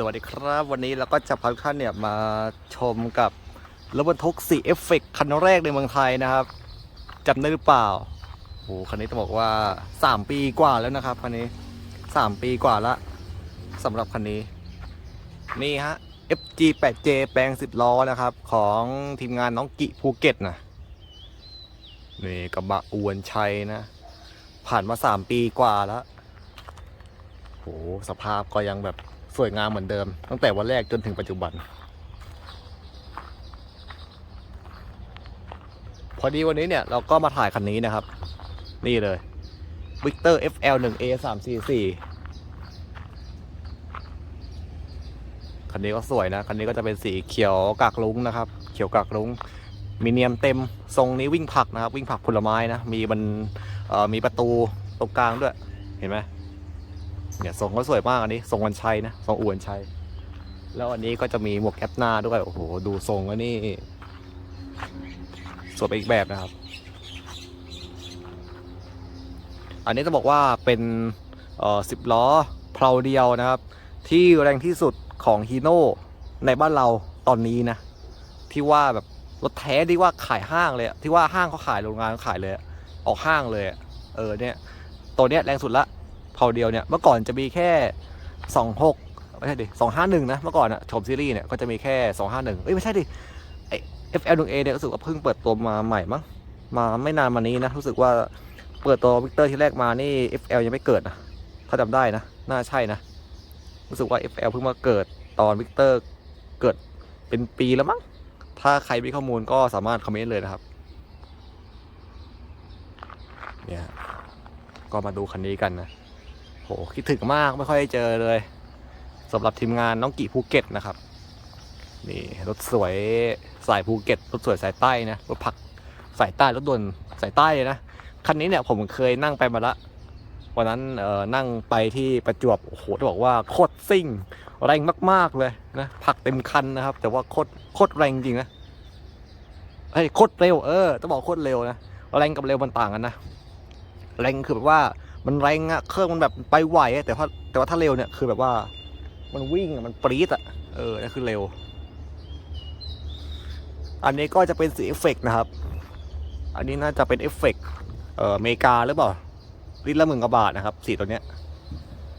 สวัสดีครับ วันนี้เราก็จะพาท่านเนี่ยมาชมกับรถบรรทุกสีเอฟเฟกคันแรกในเมืองไทยนะครับจำได้หรือเปล่าโอ้คันนี้ต้องบอกว่า 3 ปีกว่าแล้วนะครับคันนี้ 3 ปีกว่าละสำหรับคันนี้ นี่ฮะ FG 8J แปลง 10 ล้อนะครับ ของทีมงานน้องกิภูเก็ตนะนี่กระบะอวนชัยนะ ผ่านมา 3 ปีกว่าแล้วโหสภาพก็ยังแบบ สวยงามเหมือนเดิม ตั้งแต่วันแรกจนถึงปัจจุบัน พอดีวันนี้เนี่ยเราก็มาถ่ายคันนี้นะครับ นี่เลย Victor FL 1 A 3 4 4คันนี้ก็สวยนะ คันนี้ก็จะเป็นสีเขียวกากลุงนะครับ เขียวกากลุงมีเนียมเต็ม ทรงนี้วิ่งผักนะครับ วิ่งผักผลไม้นะ มีมันมีประตูตรงกลางด้วย เห็นไหม เนี่ยทรงก็สวยมากอันนี้ทรงวันชัยนะทรงอวนชัย แล้วอันนี้ก็จะมีหมวกแอปหน้าด้วยโอ้โหดูทรงแล้วนี่สวยไปอีกแบบนะครับ อันนี้จะบอกว่าเป็นเอ่อสิบล้อเพลาเดียวนะครับ ที่แรงที่สุดของฮีโน่ในบ้านเราตอนนี้นะ ที่ว่าแบบรถแท้ที่ว่าขายห้างเลยที่ว่าห้างเขาขายโรงงานเขาขายเลย ออกห้างเลย เออเนี่ย ตัวเนี้ยแรงสุดละ เผาเดียวเนี่ยเมื่อก่อนจะมีแค่สองหกไม่ใช่ดิสองห้าหนึ่งนะเมื่อก่อนอะชมซีรีส์เนี่ยก็จะมีแค่สองห้าหนึ่งเอ้ยไม่ใช่ดิไอ FL 1 A เนี่ยรู้สึกว่าเพิ่งเปิดตัวมาใหม่มั้งมาไม่นานมานี้นะรู้สึกว่าเปิดตัววิกเตอร์ที่แรกมานี่ FL ยังไม่เกิดนะถ้าจำได้นะ น่าใช่นะ รู้สึกว่า FL เพิ่งมาเกิดตอนวิกเตอร์เกิดเป็นปีแล้วมั้ง ถ้าใครมีข้อมูลก็สามารถคอมเมนต์เลยนะครับ เนี่ย ก็มาดูคันนี้กันนะ โหคิดถึงมากไม่ค่อยได้เจอเลยสำหรับทีมงานน้องกี่ภูเก็ตนะครับนี่รถสวยสายภูเก็ตรถสวยสายใต้นะรถผักสายใต้รถด่วนสายใต้เลยนะคันนี้เนี่ยผมเคยนั่งไปมาละวันนั้นเออนั่งไปที่ประจวบโอ้โหจะบอกว่าโคตรซิ่งแรงมาก ๆเลยนะผักเต็มคันนะครับ แต่ว่าโคตรโคตรแรงจริงนะเฮ้ยโคตรเร็วเออต้องบอกโคตรเร็วนะแรงกับเร็วมันต่างกันนะแรงคือแบบว่า มันแรงอะเครื่องมันแบบไปไหวอะแต่ว่าแต่ว่าถ้าเร็วเนี่ยคือแบบว่า มันวิ่งอะมันปรี๊ดอะเออนั่นคือเร็ว อันนี้ก็จะเป็นสีเอฟเฟกต์นะครับ อันนี้น่าจะเป็นเอฟเฟกต์เอ่ออเมริกาหรือเปล่าลิตรละหมื่นกว่าบาทนะครับสีตัวเนี้ย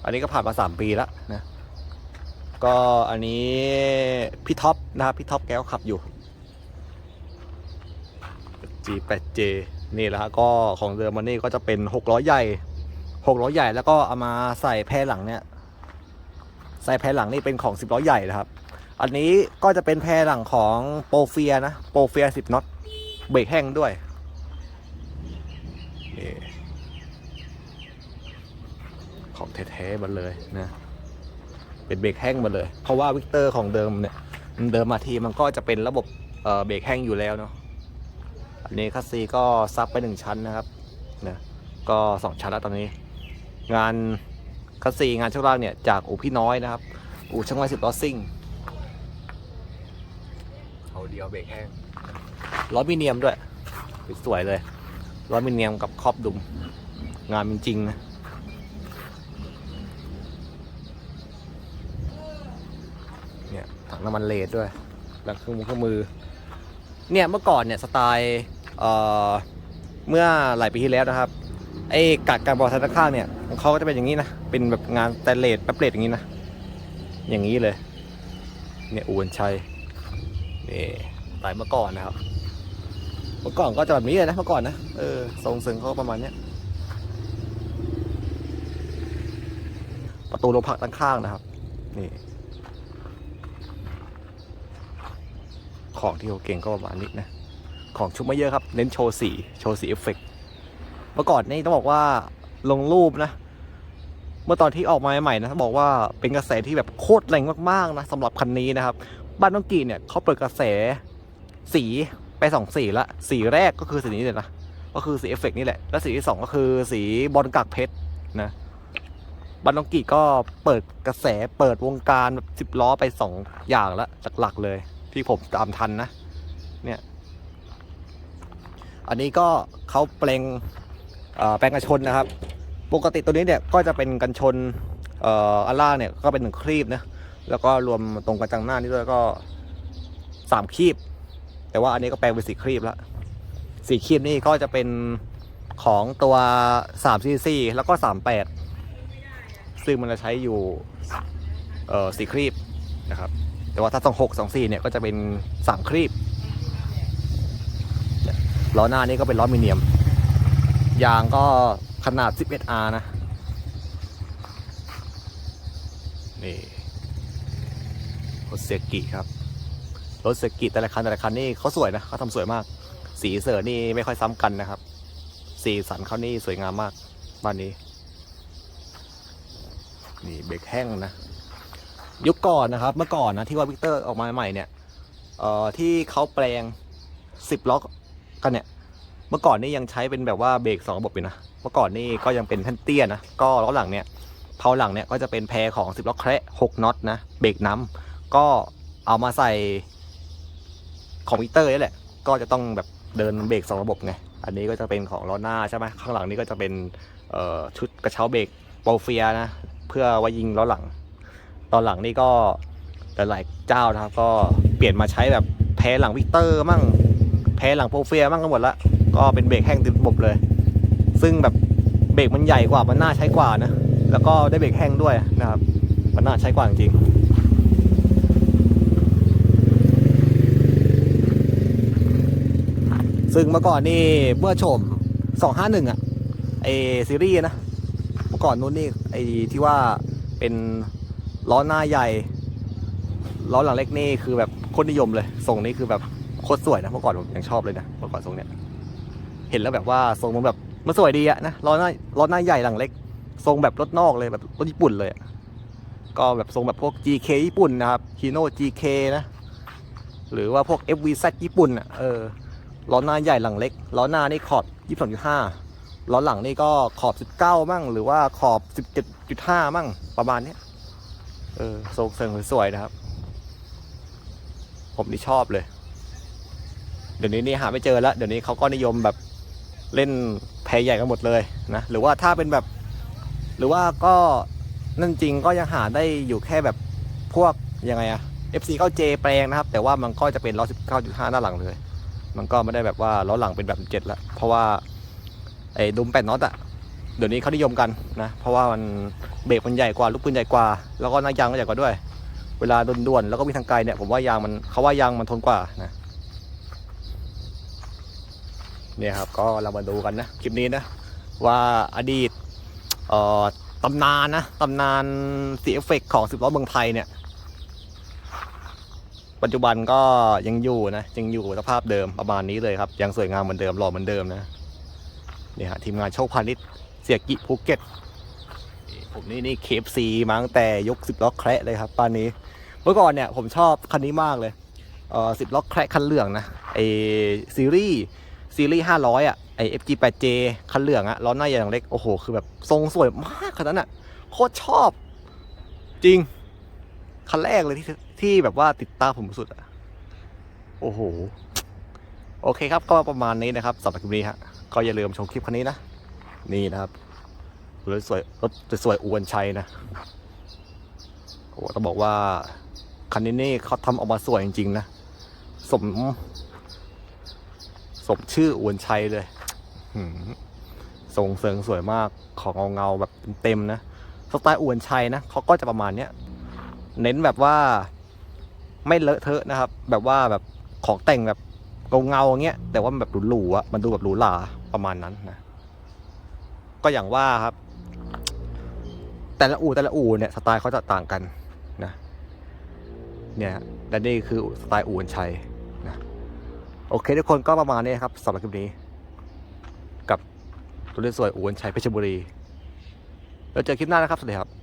อันนี้ก็ผ่านมาสามปีแล้วนะก็อันนี้พี่ท็อปนะครับพี่ท็อปแก้วขับอยู่ G8J นี่แหละก็ของเดิมมันนี่ก็จะเป็น6ล้อใหญ่ หกล้อใหญ่แล้วก็เอามาใส่แพรหลังเนี่ย ใส่แพรหลังนี่เป็นของสิบล้อใหญ่นะครับ อันนี้ก็จะเป็นแพรหลังของโปรเฟียนะโปรเฟียสิบน็อตเบรกแห้งด้วยของแท้ๆมาเลยนะ เป็นเบรกแห้งมาเลย เพราะว่าวิกเตอร์ของเดิมเนี่ยเดิมมาทีมันก็จะเป็นระบบเอ่อเบรกแห้งอยู่แล้วเนาะอันนี้คัสซีก็ซับไปหนึ่งชั้นนะครับนะก็สองชั้นแล้วตอนนี้ งานคัสซีงานช่วงล่างเนี่ยจากอู่พี่น้อยนะครับ อู่ช่างไม้สิบล้อซิ่งเอาเดียวเบรกแห้งล้อมิเนียมด้วย สวยเลยล้อมิเนียมกับครอบดุม งานจริงๆนะเนี่ยถังน้ำมันเลดด้วยแล้วเครื่องมือเครื่องมือ เนี่ยเมื่อก่อนเนี่ยสไตล์เอ่อเมื่อหลายปีที่แล้วนะครับ ไอ้กัดการบอลทันข้างเนี่ยเขาก็จะเป็นอย่างนี้นะ เป็นแบบงานสแตนเลสแป๊บเลสอย่างนี้นะ อย่างนี้เลย เนี่ยอวนชัยนี่สายเมื่อก่อนนะครับ เมื่อก่อนก็จะแบบนี้เลยนะเมื่อก่อนนะ เออทรงซึ่งเขาประมาณเนี้ย ประตูโลงพักด้านข้างนะครับ นี่ ของที่เขาเก่งก็ประมาณนี้นะ ของชุดไม่เยอะครับ เน้นโชว์สี โชว์สีเอฟเฟกต์ เมื่อก่อนนี่ต้องบอกว่าลงรูปนะ เมื่อตอนที่ออกมาใหม่ๆนะบอกว่าเป็นกระแสที่แบบโคตรแรงมากๆนะสำหรับคันนี้นะครับ บ้านน้องกีเนี่ยเขาเปิดกระแสสีไปสองสีละสีแรกก็คือสีนี้เลยนะก็คือสีเอฟเฟกต์นี่แหละ แล้วสีที่สองก็คือสีบอลกักเพชรนะบ้านน้องกีก็เปิดกระแสเปิดวงการแบบสิบล้อไปสองอย่างละหลักๆเลย ที่ผมตามทันนะ เนี่ย อันนี้ก็เขาแปลงเอ่อ แปลงกันชนนะครับ ปกติตัวนี้เนี่ยก็จะเป็นกันชนเอ่ออันล่าเนี่ยก็เป็นหนึ่งครีบนะแล้วก็รวมตรงกระจังหน้านี่ด้วยก็สามคีบ แต่ว่าอันนี้ก็แปลงเป็นสี่คีบแล้วสี่คีบนี่ก็จะเป็นของตัว3 cc แล้วก็ 38 ซึ่งมันจะใช้อยู่เอ่อสี่ครีบนะครับ แต่ว่าถ้าต้อง6 2 4 เนี่ยก็จะเป็น 3 ครีบล้อหน้านี่ก็เป็นล้อมิเนียม ยางก็ขนาด 11R นะ นี่รถเซกิครับ รถเซกิแต่ละคันแต่ละคันนี่เขาสวยนะเขาทำสวยมาก สีเสือนี่ไม่ค่อยซ้ำกันนะครับ สีสันเขานี่สวยงามมากบ้านนี้ นี่เบรกแห้งนะ ยุคก่อนนะครับ เมื่อก่อนนะที่ว่าวิกเตอร์ออกมาใหม่เนี่ย เอ่อที่เขาแปลงสิบล็อกกันเนี่ย เมื่อก่อนนี่ยังใช้เป็นแบบว่าเบรกสองระบบอยู่นะ เมื่อก่อนนี่ก็ยังเป็นแท่นเตี้ยนะ ก็ล้อหลังเนี่ยเพาหลังเนี่ยก็จะเป็นแพรของสิบล็อกแคระหกน็อตนะ เบรกน้ำก็เอามาใส่ของวิเตอร์นี่แหละ ก็จะต้องแบบเดินเบรกสองระบบไง อันนี้ก็จะเป็นของล้อหน้าใช่ไหมข้างหลังนี่ก็จะเป็นชุดกระเช้าเบรกโปรเฟียนะ เพื่อไว้ยิงล้อหลัง ตอนหลังนี่ก็หลายๆเจ้านะครับ ก็เปลี่ยนมาใช้แบบแพ้หลังวิกเตอร์มั่งแพ้หลังโปรเฟียมั่งก็หมดละ ก็เป็นเบรกแห้งติดระบบเลย ซึ่งแบบเบรกมันใหญ่กว่ามันน่าใช้กว่านะ แล้วก็ได้เบรกแห้งด้วยนะครับ มันน่าใช้กว่าจริงซึ่งเมื่อก่อนนี่เมื่อชม 251 อะไอซีรีส์นะ เมื่อก่อนนู้นนี่ไอที่ว่าเป็นล้อหน้าใหญ่ ล้อหลังเล็กนี่คือแบบโคตรนิยมเลยทรงนี้คือแบบโคตรสวยนะเมื่อก่อนผมยังชอบเลยนะเมื่อก่อนทรงเนี้ย เห็นแล้วแบบว่าทรงมันแบบมันสวยดีอะนะล้อหน้าล้อหน้าใหญ่หลังเล็ก ทรงแบบรถนอกเลยแบบรถญี่ปุ่นเลยก็แบบทรงแบบพวก GK ญี่ปุ่นนะครับ Hino GK นะหรือว่าพวก FVZ ญี่ปุ่นอะเออล้อหน้าใหญ่หลังเล็กล้อหน้านี่ขอบ22.5ล้อหลังนี่ก็ขอบ 19 มั่ง หรือว่าขอบ 17.5 มั่งประมาณนี้เออทรงเสริงสวยนะครับ ผมนี่ชอบเลย เดี๋ยวนี้นี่หาไม่เจอแล้ว เดี๋ยวนี้เขาก็นิยมแบบ เล่นแพใหญ่กันหมดเลยนะหรือว่าถ้าเป็นแบบ หรือว่าก็นั่นจริงก็ยังหาได้อยู่แค่แบบพวกยังไงอะ FC เข้าเจแปลงนะครับ แต่ว่ามันก็จะเป็นล้อ19.5 หน้าหลังเลย มันก็ไม่ได้แบบว่าล้อหลังเป็นแบบ 7 แล้ว เพราะว่าไอ้ดุมแปดน็อตอะเดี๋ยวนี้เขานิยมกันนะ เพราะว่ามันเบรกมันใหญ่กว่า ลูกปืนใหญ่กว่า แล้วก็หน้ายางก็ใหญ่กว่าด้วย เวลาด่วนๆแล้วก็มีทางไกลเนี่ยผมว่ายางมันเขาว่ายางมันทนกว่านะ เนี่ยครับก็เรามาดูกันนะคลิปนี้นะว่าอดีตตำนานนะตำนานสีเอฟเฟกของสิบล้อเมืองไทยเนี่ย ปัจจุบันก็ยังอยู่นะยังอยู่สภาพเดิมประมาณนี้เลยครับ ยังสวยงามเหมือนเดิมหล่อเหมือนเดิมนะเนี่ยฮะทีมงานโชคพาณิชย์เสียกิภูเก็ตผมนี่นี่เคฟซีมาตั้งแต่ยกสิบล้อแคระเลยครับป้านนี้ เมื่อก่อนเนี่ยผมชอบคันนี้มากเลยเออสิบล้อแคระคันเหลืองนะไอซีรีส์ ซีรีส์ห้าร้อยอะไอ FG8J คันเหลืองอะล้อหน้าอย่างเล็ก โอ้โห คือแบบทรงสวยมากขนาดนั้นอะโคตรชอบ จริง คันแรกเลยที่ที่แบบว่าติดตาผมสุดอะโอ้โห โอเคครับ ก็ประมาณนี้นะครับสำหรับคลิปนี้ฮะ ก็อย่าลืมชมคลิปคันนี้นะ นี่นะครับรถสวยรถสวยอวนชัยนะโอ้ต้องบอกว่าคันนี้นี่เขาทำออกมาสวยจริงๆนะ สม สมชื่ออวนชัยเลยหืมทรงเสริงสวยมากของเงาเงาแบบเต็มๆนะสไตล์อวนชัยนะเขาก็จะประมาณเนี้ยเน้นแบบว่า ไม่เลอะเทอะนะครับ แบบว่าแบบของแต่งแบบเงาเงาอย่างเงี้ยแต่ว่ามันแบบหรูๆอะมันดูแบบหรูหราประมาณนั้นนะก็อย่างว่าครับ แต่ละอู่แต่ละอู่เนี่ยสไตล์เขาจะต่างกันนะ เนี่ยและนี่คือสไตล์อู่อวนชัย โอเคทุกคนก็ประมาณนี้ครับสำหรับคลิปนี้ กับตัวเล่นสวยอ้วนชัยเพชรบุรี แล้วเจอคลิปหน้านะครับ สวัสดีครับ